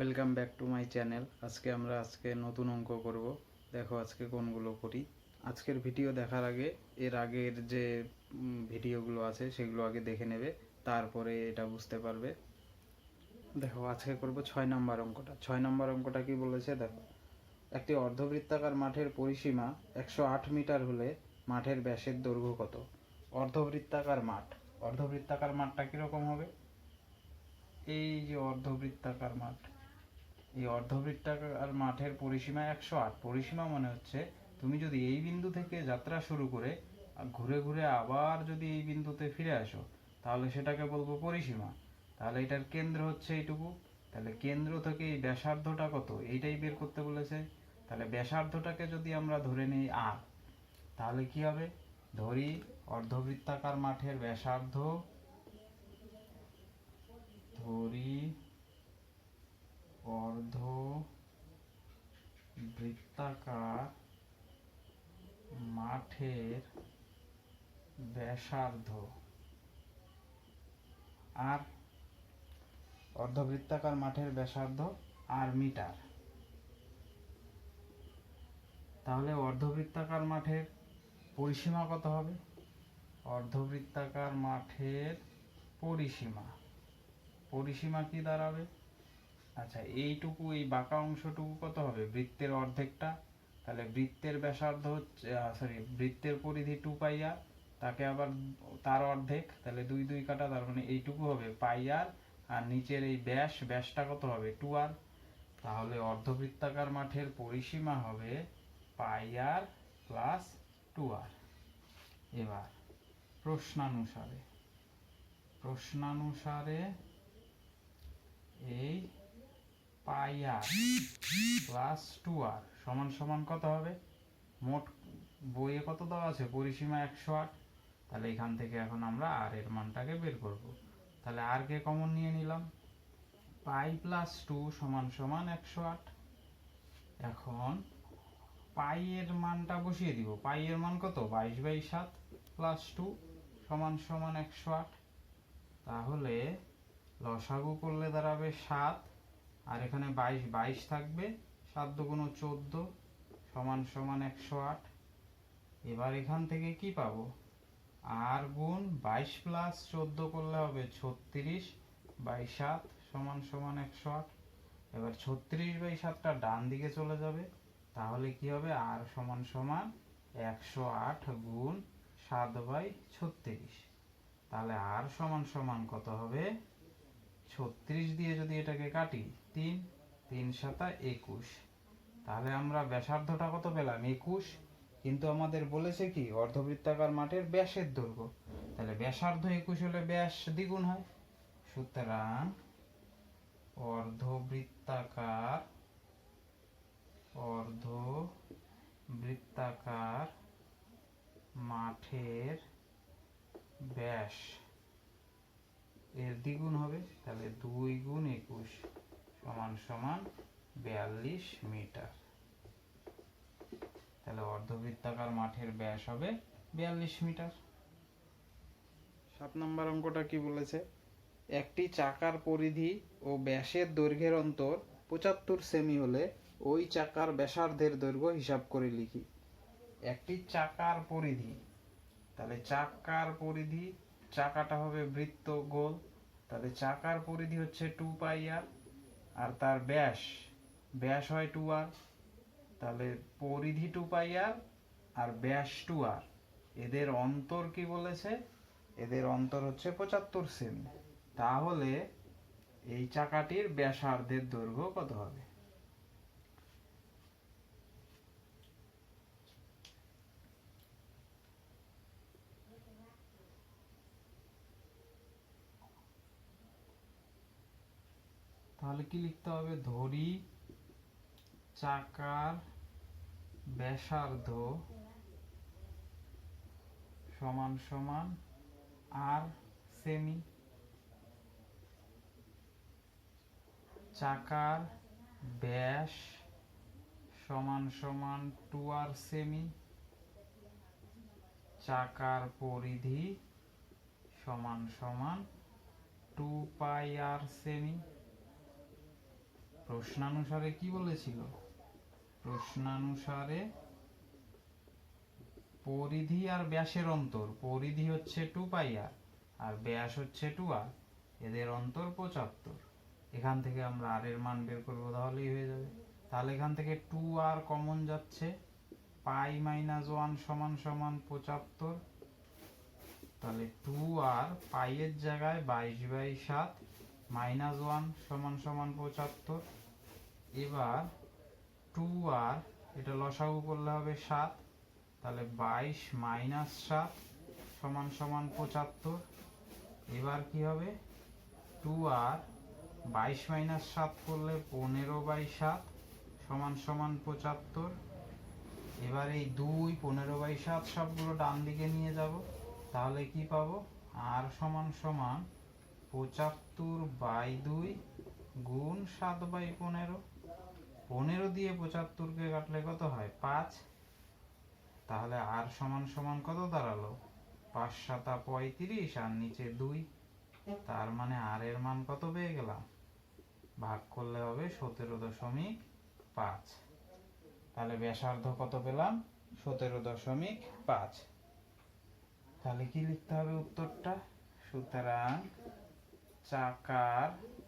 Welcome back to my channel আজকে আমরা আজকে নতুন অঙ্ক করব। দেখো আজকে কোনগুলো করি। আজকের ভিডিও দেখার আগে, এর আগের যে ভিডিওগুলো আছে, সেগুলো আগে দেখে নেবে। তারপরে এটা বুঝতে পারবে। দেখো, আজকে করব ছয় নম্বর অঙ্কটা। ছয় নম্বর অঙ্কটা কি বলেছে? দেখো, একটি অর্ধবৃত্তাকার মাঠের পরিসীমা একশো আট মিটার হলে মাঠের ব্যাসের দৈর্ঘ্য কত? অর্ধবৃত্তাকার মাঠ। অর্ধবৃত্তাকার মাঠটা কীরকম হবে? এই যে অর্ধবৃত্তাকার মাঠ। এই অর্ধবৃত্তাকার মাঠের পরিসীমা একশো আট। পরিসীমা মানে হচ্ছে তুমি যদি এই বিন্দু থেকে যাত্রা শুরু করে ঘুরে ঘুরে আবার যদি এই বিন্দুতে ফিরে আসো, তাহলে সেটাকে বলব পরিসীমা। তাহলে এটার কেন্দ্র হচ্ছে এইটুকু। তাহলে কেন্দ্র থেকে এই ব্যাসার্ধটা কত? এইটাই বের করতে বলেছে। তাহলে ব্যাসার্ধটাকে যদি আমরা ধরে নিই আর তাহলে কি হবে? ধরি অর্ধবৃত্তাকার মাঠের ব্যাসার্ধ, ধরি অর্ধ বৃত্তাকার মাঠের ব্যাসার্ধ। আর অর্ধবৃত্তাকার মাঠের ব্যাসার্ধ আর মিটার। তাহলে অর্ধবৃত্তাকার মাঠের পরিসীমা কত হবে? অর্ধবৃত্তাকার মাঠের পরিসীমা। পরিসীমা কি দাঁড়াবে? আচ্ছা এইটুকু, এই বাঁকা অংশটুকু কত হবে? বৃত্তের অর্ধেকটা? তাহলে বৃত্তের ব্যাসার্ধ হচ্ছে সরি বৃত্তের পরিধি টু পাইয়া তাকে আবার তার অর্ধেক, তাহলে দুই দুই কাটা, তার মানে এইটুকু হবে পাই আর আর নিচের এই ব্যাস, ব্যাসটা কত হবে? টু আর তাহলে অর্ধবৃত্তাকার মাঠের পরিসীমা হবে পাই আর প্লাস টু আর এবার, প্রশ্নানুসারে প্রশ্নানুসারে এই পাই আর প্লাস টু আর। সমান সমান কত হবে? মোট বইয়ে কত দেওয়া আছে? পরিসীমা একশো আট। তাহলে এখান থেকে এখন আমরা আর এর মানটাকে বের করব। তাহলে আর কে কমন নিয়ে নিলাম। পাই প্লাস টু সমান সমান একশো আট। এখন পাই এর মানটা বসিয়ে দিব। পাই এর মান কত? বাইশ বাই সাত প্লাস টু সমান সমান একশো আট। তাহলে লসাগু করলে দাঁড়াবে সাত। আর এখানে বাইশ বাইশ থাকবে। সাত দুগুণ চোদ্দ সমান সমান একশো আট। এবার এখান থেকে কি পাবো? আর গুণ বাইশ প্লাস চোদ্দ করলে হবে ছত্রিশ বাই সাত সমান সমান একশো আট। এবার ছত্রিশ বাই সাতটা ডান দিকে চলে যাবে। তাহলে কি হবে? আর সমান সমান একশো আট গুণ সাত বাই ছত্রিশ। তাহলে আর সমান সমান কত হবে? ছত্রিশ দিয়ে যদি এটাকে কাটি, তিন তিন সাতা একুশ। তাহলে আমরা ব্যাসার্ধটা কত পেলাম? একুশ। কিন্তু আমাদের বলেছে কি, অর্ধবৃত্তাকার মাঠের ব্যাসের দৈর্ঘ্য। তাহলে ব্যাসার্ধ একুশ হলে ব্যাস দ্বিগুণ হয়। সুতরাং অর্ধবৃত্তাকার অর্ধ বৃত্তাকার মাঠের ব্যাস এর দ্বিগুণ হবে তাহলে দুই গুণ একুশ সমান সমান বিয়াল্লিশ মিটার। তাহলে অর্ধবৃত্তাকার মাঠের ব্যাস হবে বিয়াল্লিশ মিটার। সাত নম্বর অঙ্কটা কি বলেছে? একটি চাকার পরিধি ও ব্যাসের দৈর্ঘ্যের অন্তর পঁচাত্তর সেমি হলে ওই চাকার ব্যাসার্ধের দৈর্ঘ্য হিসাব করে লিখি। একটি চাকার পরিধি তাহলে চাকার পরিধি চাকাটা হবে বৃত্ত গোল। তাহলে চাকার পরিধি হচ্ছে টু পাই আর আর তার ব্যাস ব্যাস হয় টু আর তাহলে পরিধি টু পাই আর আর ব্যাস টু আর এদের অন্তর কি বলেছে? এদের অন্তর হচ্ছে পঁচাত্তর সেমি। তাহলে এই চাকাটির ব্যাসার্ধের দৈর্ঘ্য কত হবে? তাহলে কি লিখতে হবে? ধরি, চাকার ব্যাসার্ধ সমান সমান আর সেমি চাকার ব্যাস সমান সমান টু আর সেমি চাকার পরিধি সমান সমান টু পাই আর সেমি প্রশ্নানুসারে কি বলেছিল? প্রশ্নানুসারে পরিধি আর ব্যাসের অন্তর। পরিধি হচ্ছে টু পাই আর আর ব্যাস হচ্ছে টু আর। এদের অন্তর পঁচাত্তর। এখান থেকে আমরা আর এর মান বের করব, তাহলেই হয়ে যাবে। তাহলে এখান থেকে টু আর কমন যাচ্ছে। পাই মাইনাস ওয়ান সমান সমান পঁচাত্তর। তাহলে টু আর পাইয়ের জায়গায় বাইশ বাই সাত মাইনাস ওয়ান সমান সমান পঁচাত্তর। এবার টু আর, এটা লসাগু করলে হবে সাত, তাহলে বাইশ মাইনাস সাত সমান সমান পঁচাত্তর। এবার কি হবে? টু আর, বাইশ মাইনাস সাত করলে পনেরো বাই সাত সমান সমান পঁচাত্তর। এবার এই দুই পনেরো বাই সাত সবগুলো ডান দিকে নিয়ে যাব, তাহলে কি পাবো? আর সমান সমান পঁচাত্তর বাই দুই গুণ সাত বাই পনেরো। পনেরো দিয়ে পঁচাত্তরকে কাটলে কত হয়? পাঁচ। তাহলে আর সমান সমান কত দাঁড়াল? পাঁচ সাতা পঁয়ত্রিশ আর নিচে দুই। তার মানে আর এর মান কত পেয়ে গেলাম? ভাগ করলে হবে সতেরো দশমিক পাঁচ। তাহলে ব্যাসার্ধ কত পেলাম? সতেরো দশমিক পাঁচ। তাহলে কি লিখতে হবে উত্তরটা? সুতরাং চাকার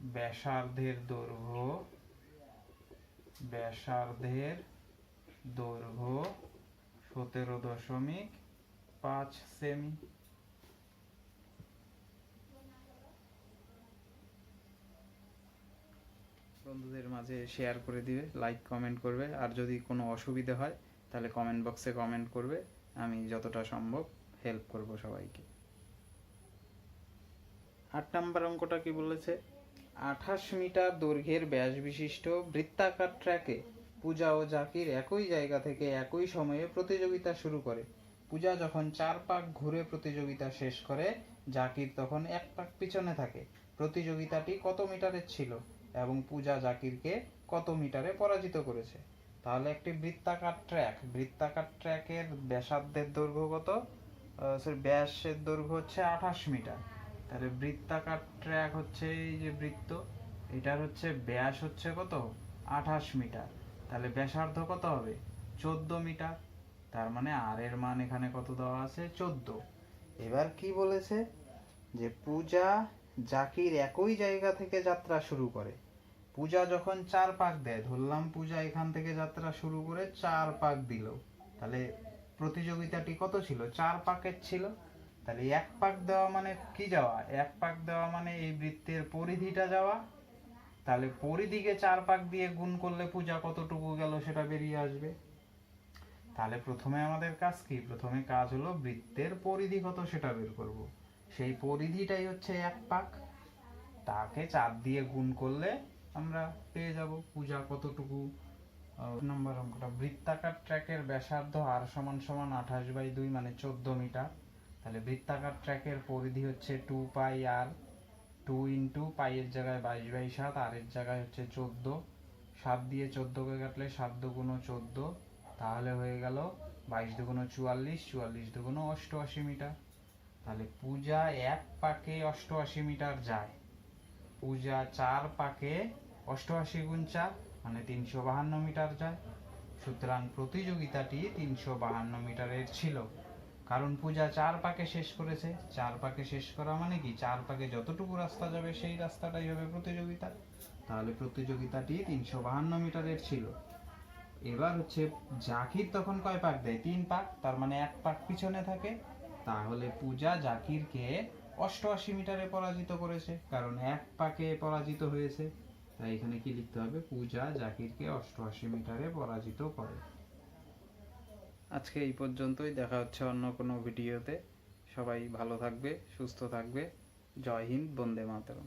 ব্যাসার্ধের দৈর্ঘ্য ব্যাসার্ধের দৈর্ঘ্য সতেরো দশমিক পাঁচ সেমি। বন্ধুদের মাঝে শেয়ার করে দিবে লাইক কমেন্ট করবে। আর যদি কোনো অসুবিধা হয়, তাহলে কমেন্ট বক্সে কমেন্ট করবে। আমি যতটা সম্ভব হেল্প করব সবাইকে। আট নাম্বার অঙ্কটা কি বলেছে? আঠাশ মিটার দৈর্ঘ্যের ব্যাস বিশিষ্ট বৃত্তাকার ট্র্যাকে পূজা ও জাকির একই জায়গা থেকে একই সময়ে প্রতিযোগিতা শুরু করে। পূজা যখন চার পাক ঘুরে প্রতিযোগিতা শেষ করে, জাকির তখন এক পাক পিছনে থাকে। প্রতিযোগিতাটি কত মিটারের ছিল এবং পূজা জাকিরকে কত মিটারে পরাজিত করেছে? তাহলে একটি বৃত্তাকার ট্র্যাক, বৃত্তাকার ট্র্যাকের ব্যাসার্ধের দৈর্ঘ্য কত? ব্যাসের দৈর্ঘ্য হচ্ছে আঠাশ মিটার। তাহলে বৃত্তাকার ট্র্যাক হচ্ছে এই যে বৃত্ত, এটার হচ্ছে ব্যাস হচ্ছে কত? আঠাশ মিটার। তাহলে ব্যাসার্ধ কত হবে? চোদ্দ মিটার। তার মানে আর এর মান এখানে কত দেওয়া আছে? চোদ্দ। এবার কি বলেছে? যে পূজা জাকির একই জায়গা থেকে যাত্রা শুরু করে। পূজা যখন চার পাক দেয়, ধরলাম পূজা এখান থেকে যাত্রা শুরু করে চার পাক দিল। তাহলে প্রতিযোগিতাটি কত ছিল? চার পাকের ছিল। তাহলে এক পাক দেওয়া মানে কি যাওয়া? এক পাক দেওয়া মানে এই বৃত্তের পরিধিটা যাওয়া। তাহলে পরিধিকে চার পাক দিয়ে গুণ করলে পূজা কতটুকু গেল সেটা বেরিয়ে আসবে। তাহলে প্রথমে আমাদের কাজ কি? প্রথমে কাজ হলো বৃত্তের পরিধি কত সেটা বের করব। সেই পরিধিটাই হচ্ছে এক পাক। তাকে চার দিয়ে গুণ করলে আমরা পেয়ে যাব পূজা কতটুকু। নম্বর অঙ্কটা, বৃত্তাকার ট্র্যাকের ব্যাসার্ধ আর সমান সমান আঠাশ বাই দুই মানে চোদ্দ মিটার। তাহলে বৃত্তাকার ট্র্যাকের পরিধি হচ্ছে টু পাই আর টু ইন্টু পাইয়ের জায়গায় বাইশ বাই সাত আর এর জায়গায় হচ্ছে চোদ্দ। সাত দিয়ে চোদ্দকে কাটলে সাত দুগুণ চোদ্দ, তাহলে হয়ে গেল বাইশ দুগুণ চুয়াল্লিশ চুয়াল্লিশ দুগুণ অষ্টআশি মিটার। তাহলে পূজা এক পাকে অষ্টআশি মিটার যায়। পূজা চার পাকে অষ্টআশি গুণ চার মানে তিনশো বাহান্ন মিটার যায়। সুতরাং প্রতিযোগিতাটি তিনশো বাহান্ন মিটারের ছিল। কারণ পূজা চার পাকে শেষ করেছে। চার পাকে শেষ করা মানে কি? চার পাকে যতটুকু রাস্তা যাবে, সেই রাস্তাটাই হবে প্রতিযোগিতা। তাহলে প্রতিযোগিতাটি তিনশো বাহান্ন মিটারের ছিল। এবার হচ্ছে জাকির তখন কয় পাক দেয়? তিন পাক। তার মানে এক পাক পিছনে থাকে। তাহলে পূজা জাকিরকে অষ্টআশি মিটারে পরাজিত করেছে। কারণ এক পাকে পরাজিত হয়েছে। তাই এখানে কি লিখতে হবে? পূজা জাকিরকে অষ্টআশি মিটারে পরাজিত করে। আজকে এই পর্যন্তই, দেখা হচ্ছে অন্য কোনো ভিডিওতে। সবাই ভালো থাকবে, সুস্থ থাকবে। জয় হিন্দ, বন্দে মাতরম।